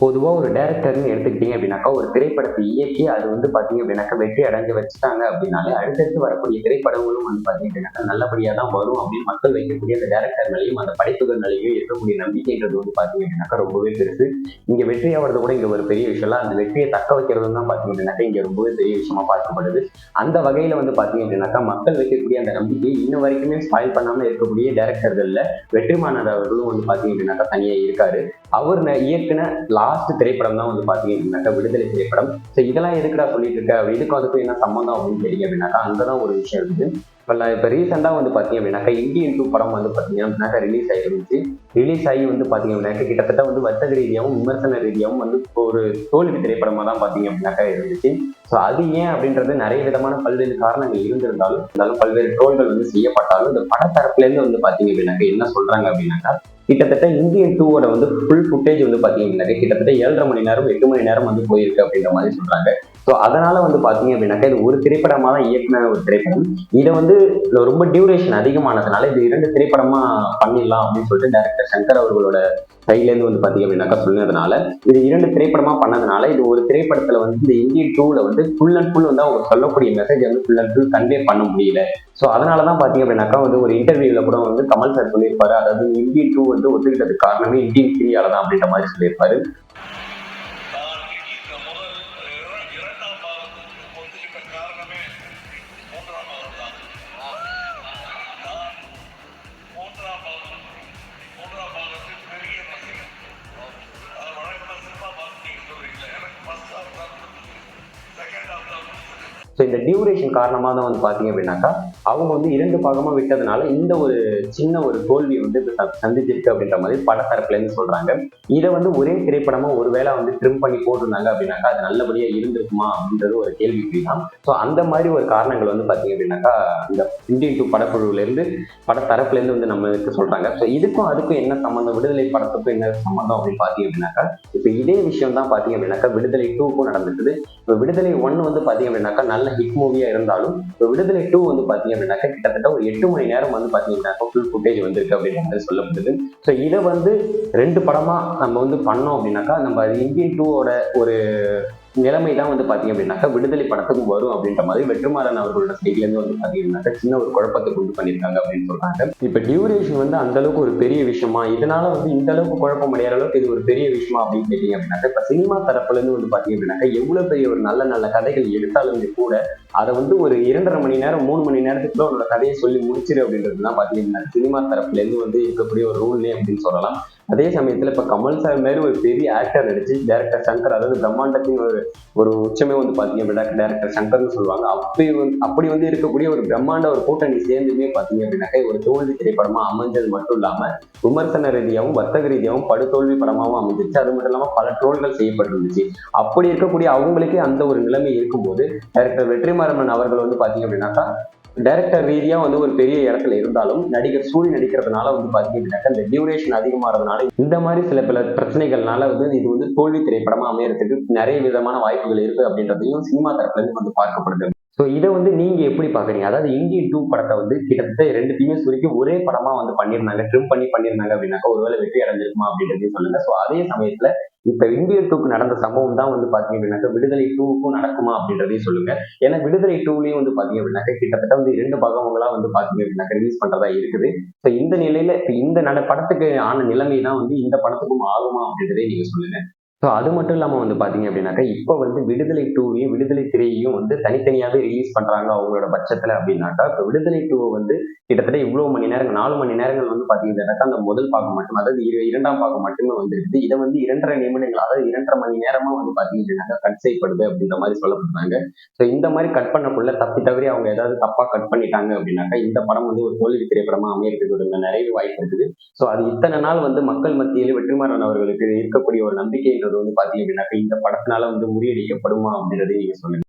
பொதுவாக ஒரு டேரக்டர்னு எடுத்துக்கிட்டீங்க அப்படின்னாக்கா ஒரு திரைப்படத்தை இயக்கி அது வந்து பார்த்தீங்க அப்படின்னாக்கா வெற்றி அடைஞ்சு வச்சுட்டாங்க அப்படின்னாலே அடுத்தடுத்து வரக்கூடிய திரைப்படங்களும் வந்து பார்த்தீங்க அப்படின்னாக்கா நல்லபடியாக தான் வரும் அப்படின்னு மக்கள் வைக்கக்கூடிய அந்த டேரக்டர் மேலேயும் அந்த படைப்புகள் மேலேயும் இருக்கக்கூடிய நம்பிக்கைன்றது வந்து பார்த்தீங்க அப்படின்னாக்கா ரொம்பவே பெருசு. இங்கே வெற்றி ஆகிறது கூட இங்கே ஒரு பெரிய விஷயம் அந்த வெற்றியை தக்க வைக்கிறது தான் பார்த்தீங்க அப்படின்னாக்கா இங்கே ரொம்பவே பெரிய விஷயமா பார்க்கப்படுது. அந்த வகையில் வந்து பார்த்தீங்க அப்படின்னாக்கா மக்கள் வைக்கக்கூடிய அந்த நம்பிக்கை இன்ன வரைக்குமே ஸ்பாயில் பண்ணாமல் இருக்கக்கூடிய டேரக்டர்களில் வெற்றிமாறன் அவர்களும் வந்து பார்த்தீங்க அப்படின்னாக்கா தனியாக இருக்காரு. அவர் ந- லா லாஸ்ட் திரைப்படம் தான் வந்து பார்த்தீங்க அப்படின்னாக்கா விடுதலை திரைப்படம். ஸோ இதெல்லாம் எதுக்குடா சொல்லிட்டு இருக்க அப்ப இதுக்கும் அதுக்கும் என்ன சம்மந்தம் அப்படின்னு தெரியும் அப்படின்னாக்கா அங்கதான் ஒரு விஷயம் இருக்குது. இப்போ இப்போ ரீசெண்டாக வந்து பார்த்தீங்க அப்படின்னாக்கா இந்தியன் டூ படம் வந்து பார்த்தீங்க அப்படின்னாக்கா ரிலீஸ் ஆகிருந்துச்சு ரிலீஸ் ஆகி வந்து பார்த்தீங்க அப்படின்னாக்கா கிட்டத்தட்ட வந்து வர்த்தக ரீதியாகவும் விமர்சன ரீதியாகவும் வந்து ஒரு தோல்வி திரைப்படமாக தான் பார்த்தீங்க அப்படின்னாக்கா இருந்துச்சு. ஸோ அது ஏன் அப்படின்றது நிறைய விதமான பல்வேறு காரணங்கள் இருந்திருந்தாலும் இருந்தாலும் பல்வேறு ட்ரோல்கள் வந்து செய்யப்பட்டாலும் இந்த படத்தரப்புலேருந்து வந்து பார்த்தீங்க அப்படின்னாக்கா என்ன சொல்றாங்க அப்படின்னாக்கா கிட்டத்தட்ட இந்தியன் டூவோட வந்து ஃபுல் ஃபுட்டேஜ் வந்து பார்த்தீங்கன்னா கிட்டத்தட்ட ஏழரை மணி நேரம் எட்டு மணி நேரம் வந்து போயிருக்கு அப்படின்ற மாதிரி சொல்றாங்க. ஸோ அதனால வந்து பார்த்தீங்க அப்படின்னாக்கா இது ஒரு திரைப்படமாக தான் இயக்குன ஒரு திரைப்படம். இதை வந்து ரொம்ப டியூரேஷன் அதிகமானதுனால இது இரண்டு திரைப்படமாக பண்ணிடலாம் அப்படின்னு சொல்லிட்டு டேரக்டர் சங்கர் அவர்களோட கையிலேருந்து வந்து பார்த்தீங்க அப்படின்னாக்கா சொன்னதுனால இது இரண்டு திரைப்படமாக பண்ணதுனால இது ஒரு திரைப்படத்தில் வந்து இந்த இந்தியன் டூவில் வந்து ஃபுல் அண்ட் ஃபுல் வந்து அவங்க சொல்லக்கூடிய மெசேஜ் வந்து ஃபுல் அண்ட் ஃபுல் கன்வே பண்ண முடியல. ஸோ அதனால தான் பார்த்தீங்க அப்படின்னாக்கா வந்து ஒரு இன்டர்வியூவில் கூட வந்து கமல் சார் சொல்லியிருப்பாரு. அதாவது இந்தியன் டூ வந்து ஒத்துக்கிட்டதுக்கு காரணமே இந்தியன் த்ரீயால தான் அப்படின்ற மாதிரி சொல்லியிருப்பாரு. ஸோ இந்த டியூரேஷன் காரணமாக தான் வந்து பார்த்தீங்க அப்படின்னாக்கா அவங்க வந்து இரண்டு பாகமாக விட்டதுனால இந்த ஒரு சின்ன ஒரு தோல்வி வந்து சந்திச்சிருக்கு அப்படின்ற மாதிரி படத்தரப்புலேருந்து சொல்றாங்க. இதை வந்து ஒரே திரைப்படமா ஒருவேளை வந்து ட்ரிம் பண்ணி போட்டிருந்தாங்க அப்படின்னாக்கா அது நல்லபடியா இருந்திருக்குமா அப்படின்றது ஒரு கேள்விக்குறி தான் ஸோ அந்த மாதிரி ஒரு காரணங்கள் வந்து பார்த்தீங்க அப்படின்னாக்கா இந்த இந்தியன் டூ படக்குழுவிலேருந்து படத்தரப்புலேருந்து வந்து நம்மளுக்கு சொல்றாங்க. ஸோ இதுக்கும் அதுக்கும் என்ன சம்மந்தம் விடுதலை படத்துக்கும் என்ன சம்மந்தம் அப்படின்னு பார்த்தீங்க அப்படின்னாக்கா இப்போ இதே விஷயம் தான் பார்த்தீங்க அப்படின்னாக்கா விடுதலை டூக்கும் நடந்திருக்குது. இப்போ விடுதலை ஒன்று வந்து பார்த்தீங்க அப்படின்னாக்கா நல்ல ஹிட் மூவியாக இருந்தாலும் இப்போ விடுதலை டூ வந்து பார்த்தீங்க அப்படின்னாக்கா கிட்டத்தட்ட ஒரு எட்டு மணி நேரம் வந்து பார்த்தீங்கன்னாக்கா ஃபுல் ஃபுட்டேஜ் வந்திருக்கு அப்படின்ற சொல்லப்படுது. ஸோ இதை வந்து ரெண்டு படமாக நம்ம வந்து பண்ணோம் அப்படின்னாக்கா நம்ம இந்தியன் டூவோட ஒரு நிலைமை தான் வந்து பார்த்தீங்க அப்படின்னாக்கா விடுதலை படத்துக்கு வரும் அப்படின்ற மாதிரி வெற்றுமாறன் அவர்களோட சைட்லேருந்து வந்து பார்த்தீங்கன்னாக்கா சின்ன ஒரு குழப்பத்தை கொண்டு பண்ணியிருக்காங்க அப்படின்னு சொல்றாங்க. இப்போ டியூரேஷன் வந்து அந்த அளவுக்கு ஒரு பெரிய விஷயமா? இதனால வந்து இந்த அளவுக்கு குழப்பம் அடையாத அளவுக்கு இது ஒரு பெரிய விஷயமா அப்படின்னு கேட்டீங்க அப்படின்னாக்கா இப்போ சினிமா தரப்புலேருந்து வந்து பார்த்தீங்க அப்படின்னாக்கா எவ்வளோ பெரிய ஒரு நல்ல நல்ல கதைகள் எடுத்தாலுமே கூட அதை வந்து ஒரு இரண்டரை மணி நேரம் மூணு மணி நேரத்துக்குள்ள உன்னோட கதையை சொல்லி முடிச்சிரு அப்படின்றது தான் பார்த்தீங்கன்னா சினிமா தரப்புலேருந்து வந்து இருக்கக்கூடிய ஒரு ரூல்னே அப்படின்னு சொல்லலாம். அதே சமயத்தில் இப்போ கமல் சார் மாதிரி ஒரு பெரிய ஆக்டர் நடிச்சு டேரக்டர் சங்கர் அதாவது பிரம்மாண்டத்தின் ஒரு ஒரு உச்சமே வந்து பார்த்தீங்க அப்படின்னா டேரக்டர் சங்கர்னு சொல்லுவாங்க. அப்படி வந்து அப்படி வந்து இருக்கக்கூடிய ஒரு பிரம்மாண்ட ஒரு கூட்டணி சேர்ந்துமே பார்த்தீங்க அப்படின்னாக்கா ஒரு தோல்வி திரைப்படமா அமைஞ்சது மட்டும் இல்லாம விமர்சன ரீதியாகவும் வர்த்தக ரீதியாகவும் படுதோல்வி படமாகவும் அமைஞ்சிச்சு அது மட்டும் இல்லாமல் பல ட்ரோல்கள் செய்யப்பட்டிருந்துச்சு. அப்படி இருக்கக்கூடிய அவங்களுக்கே அந்த ஒரு நிலைமை இருக்கும்போது டேரக்டர் வெற்றிமாறன் அவர்கள் வந்து பார்த்தீங்க அப்படின்னாக்கா டைரக்டர் ரீதியா வந்து ஒரு பெரிய இடத்துல இருந்தாலும் நடிகர் சூழி நடிக்கிறதுனால வந்து பார்த்தீங்க இந்த டியூரேஷன் அதிகமாகிறதுனால இந்த மாதிரி சில பல பிரச்சனைகள்னால வந்து இது வந்து தோல்வி திரைப்படமா அமையறதுக்கு நிறைய விதமான வாய்ப்புகள் இருக்கு அப்படின்றதையும் சினிமா தரப்புல இருந்து வந்து பார்க்கப்படுது. ஸோ இதை வந்து நீங்க எப்படி பாக்குறீங்க அதாவது இந்தியன் டூ படத்தை வந்து கிட்டத்தட்ட ரெண்டுத்தையுமே சுருக்கி ஒரே படமா வந்து பண்ணியிருந்தாங்க ட்ரிம் பண்ணி பண்ணியிருந்தாங்க அப்படின்னாக்கா ஒருவேளை வெற்றி அடைஞ்சிருக்குமா அப்படின்றதையும் சொல்லுங்க. ஸோ அதே சமயத்துல இப்ப இந்தியன் டூக்கு நடந்த சம்பவம் தான் வந்து பாத்தீங்க அப்படின்னாக்கா விடுதலை டூக்கும் நடக்குமா அப்படின்றதையும் சொல்லுங்க. ஏன்னா விடுதலை டூலையும் வந்து பாத்தீங்க அப்படின்னாக்க கிட்டத்தட்ட வந்து இரண்டு பாகங்களா வந்து பாத்தீங்க அப்படின்னாக்க ரிலீஸ் பண்றதா இருக்குது. ஸோ இந்த நிலையில இப்ப இந்த நட படத்துக்கு ஆன நிலைமை தான் வந்து இந்த படத்துக்கும் ஆகுமா அப்படின்றதே நீங்க சொல்லுங்க. ஸோ அது மட்டும் இல்லாமல் வந்து பார்த்தீங்க அப்படின்னாக்கா இப்போ வந்து விடுதலை டூவையும் விடுதலை திரையையும் வந்து தனித்தனியாகவே ரிலீஸ் பண்ணுறாங்க அவங்களோட பட்சத்தில் அப்படின்னாக்கா இப்போ விடுதலை டூவை வந்து கிட்டத்தட்ட இவ்வளோ மணி நேரங்கள் நாலு மணி நேரங்கள் வந்து பார்த்தீங்கன்னாக்கா அந்த முதல் பாகம் மட்டும் அதாவது இரு இரண்டாம் பாகம் மட்டுமே வந்துருக்குது இதை வந்து இரண்டரை நிமிடங்கள் அதாவது இரண்டரை மணி நேரமாக வந்து பார்த்தீங்க அப்படின்னாக்கா கட் செய்யப்படுது அப்படின்ற மாதிரி சொல்லப்படுறாங்க ஸோ இந்த மாதிரி கட் பண்ணக்குள்ள தப்பி தவறி அவங்க ஏதாவது தப்பாக கட் பண்ணிட்டாங்க அப்படின்னாக்கா இந்த படம் வந்து ஒரு தோல்வி திரைப்படமாக அமையறதுக்கு ஒரு நிறைய வாய்ப்பு இருக்குது. ஸோ அது இத்தனை நாள் வந்து மக்கள் மத்தியில் வெற்றிமாறன் அவர்களுக்கு இருக்கக்கூடிய ஒரு நம்பிக்கைன்றது வந்து பாத்தீங்க அப்படின்னாக்க இந்த படத்தினால வந்து முறியடிக்கப்படுமா அப்படின்றதையும் நீங்க சொல்லுங்க.